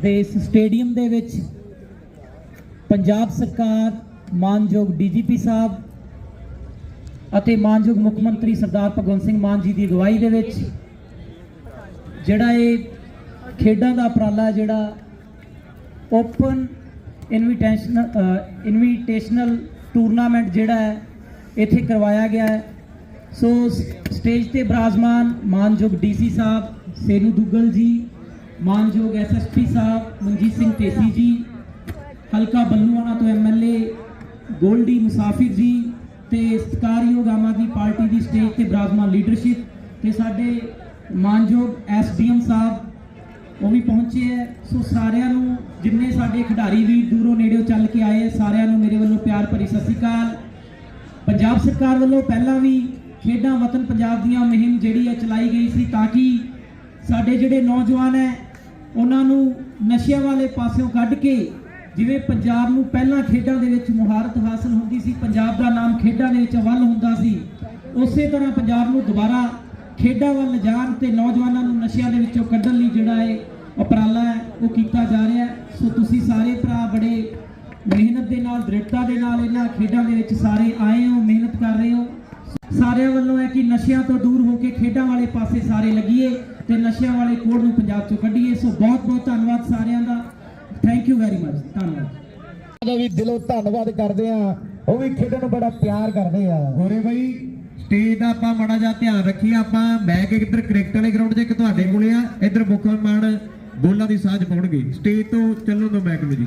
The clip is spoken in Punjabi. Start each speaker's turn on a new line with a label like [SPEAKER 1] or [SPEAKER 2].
[SPEAKER 1] ਤੇ ਇਸ ਸਟੇਡੀਅਮ ਦੇ ਵਿੱਚ ਪੰਜਾਬ ਸਰਕਾਰ, ਮਾਨਯੋਗ ਡੀਜੀਪੀ ਸਾਹਿਬ ਅਤੇ ਮਾਨਯੋਗ ਮੁੱਖ ਮੰਤਰੀ ਸਰਦਾਰ ਭਗਵੰਤ ਸਿੰਘ ਮਾਨ ਜੀ ਦੀ ਅਗਵਾਈ ਦੇ ਵਿੱਚ ਜਿਹੜਾ ਇਹ ਖੇਡਾਂ ਦਾ ਉਪਰਾਲਾ ਜਿਹੜਾ ਓਪਨ ਇਨਵੀਟੇਸ਼ਨਲ ਇਨਵੀਟੇਸ਼ਨਲ ਟੂਰਨਾਮੈਂਟ ਜਿਹੜਾ ਹੈ, ਇੱਥੇ ਕਰਵਾਇਆ ਗਿਆ ਹੈ। ਸੋ, ਸਟੇਜ ਤੇ ਬਰਾਜਮਾਨ ਮਾਨਯੋਗ ਡੀਸੀ ਸਾਹਿਬ, ਸੇਨੂ ਦੁੱਗਲ ਜੀ ਮਾਨਯੋਗ ਐਸਐਸਪੀ ਸਾਹਿਬ ਮਨਜੀਤ ਸਿੰਘ ਢੇਸੀ ਜੀ, ਹਲਕਾ ਬੱਲੂਆਣਾ ਤੋਂ ਐਮਐਲਏ ਗੋਲਡੀ ਮੁਸਾਫਿਰ ਜੀ ਤੇ ਸਤਿਕਾਰਯੋਗ ਆਮ ਆਦਮੀ ਪਾਰਟੀ ਦੀ ਸਟੇਜ ਤੇ ਬਰਾਜਮਾਨ ਲੀਡਰਸ਼ਿਪ ਤੇ ਸਾਡੇ ਮਾਨਯੋਗ ਐਸਡੀਐਮ ਸਾਹਿਬ, ਉਹ ਵੀ ਪਹੁੰਚੇ ਹੈ। ਸੋ ਸਾਰਿਆਂ ਨੂੰ ਜਿੰਨੇ ਸਾਡੇ ਖਿਡਾਰੀ ਵੀ ਦੂਰੋਂ ਨੇੜਿਓਂ ਚੱਲ ਕੇ ਆਏ, ਸਾਰਿਆਂ ਨੂੰ ਮੇਰੇ ਵੱਲੋਂ ਪਿਆਰ ਭਰੀ ਸਤਿ ਸ਼੍ਰੀ ਅਕਾਲ। ਪੰਜਾਬ ਸਰਕਾਰ ਵੱਲੋਂ ਪਹਿਲਾਂ ਵੀ ਖੇਡਾਂ ਵਤਨ ਪੰਜਾਬ ਦੀਆਂ ਮੁਹਿੰਮ ਜਿਹੜੀ ਹੈ ਚਲਾਈ ਗਈ ਸੀ ਤਾਂ ਕਿ ਸਾਡੇ ਜਿਹੜੇ ਨੌਜਵਾਨ ਹੈ ਉਹਨਾਂ ਨੂੰ ਨਸ਼ਿਆਂ ਵਾਲੇ ਪਾਸਿਓਂ ਕੱਢ ਕੇ ਜਿਵੇਂ ਪੰਜਾਬ ਨੂੰ ਪਹਿਲਾਂ ਖੇਡਾਂ ਦੇ ਵਿੱਚ ਮੁਹਾਰਤ ਹਾਸਲ ਹੁੰਦੀ ਸੀ, ਪੰਜਾਬ ਦਾ ਨਾਮ ਖੇਡਾਂ ਦੇ ਵਿੱਚ ਵੱਲ ਹੁੰਦਾ ਸੀ, ਉਸੇ ਤਰ੍ਹਾਂ ਪੰਜਾਬ ਨੂੰ ਦੁਬਾਰਾ ਖੇਡਾਂ ਵੱਲ ਜਾਣ ਤੇ ਨੌਜਵਾਨਾਂ ਨੂੰ ਨਸ਼ਿਆਂ ਦੇ ਵਿੱਚੋਂ ਕੱਢਣ ਲਈ ਜਿਹੜਾ ਹੈ ਉਪਰਾਲਾ ਹੈ, ਉਹ ਕੀਤਾ ਜਾ ਰਿਹਾ ਸੋ ਤੁਸੀਂ ਸਾਰੇ ਭਰਾ ਬੜੇ ਮਿਹਨਤ ਦੇ ਨਾਲ, ਦ੍ਰਿੜਤਾ ਦੇ ਨਾਲ ਇਹਨਾਂ ਖੇਡਾਂ ਦੇ ਵਿੱਚ ਸਾਰੇ ਆਏ ਹੋ ਮਿਹਨਤ ਕਰ ਰਹੇ ਹੋ ਸਾਰਿਆਂ ਵੱਲੋਂ ਹੈ ਕਿ ਨਸ਼ਿਆਂ ਤੋਂ ਦੂਰ ਹੋ ਕੇ ਖੇਡਾਂ ਵਾਲੇ ਪਾਸੇ ਸਾਰੇ ਲੱਗੀਏ ਤੇ ਨਸ਼ਿਆਂ ਵਾਲੇ ਕੋੜ ਨੂੰ ਪੰਜਾਬ ਚੋਂ ਕੱਢੀਏ। ਸੋ ਬਹੁਤ ਬਹੁਤ ਧੰਨਵਾਦ ਸਾਰਿਆਂ ਦਾ। ਥੈਂਕ ਯੂ ਵੈਰੀ ਮਚ ਧੰਨਵਾਦ।
[SPEAKER 2] ਦਾ ਵੀ ਦਿਲੋਂ ਧੰਨਵਾਦ ਕਰਦੇ ਆ ਉਹ ਵੀ ਖੇਡਣ ਨੂੰ ਬੜਾ ਪਿਆਰ ਕਰਦੇ ਆ।
[SPEAKER 3] ਹੋਰੇ ਬਾਈ ਸਟੇਜ ਦਾ ਆਪਾਂ ਮਾੜਾ ਜਿਹਾ ਧਿਆਨ ਰੱਖੀਏ। ਆਪਾਂ ਬੈਕ ਇੱਧਰ ਕ੍ਰਿਕਟ ਵਾਲੇ ਗਰਾਊਂਡ 'ਚ ਇੱਕ ਤੁਹਾਡੇ ਕੋਲੇ ਆ। ਇੱਧਰ ਮੁੱਖ ਮਹਿਮਾਨ ਗੋਲਾਂ ਦੀ ਸਾਂਝ ਪਾਉਣਗੇ। ਸਟੇਜ ਤੋਂ ਚੱਲਣ ਤੋਂ ਬੈਕ ਮੇਰੀ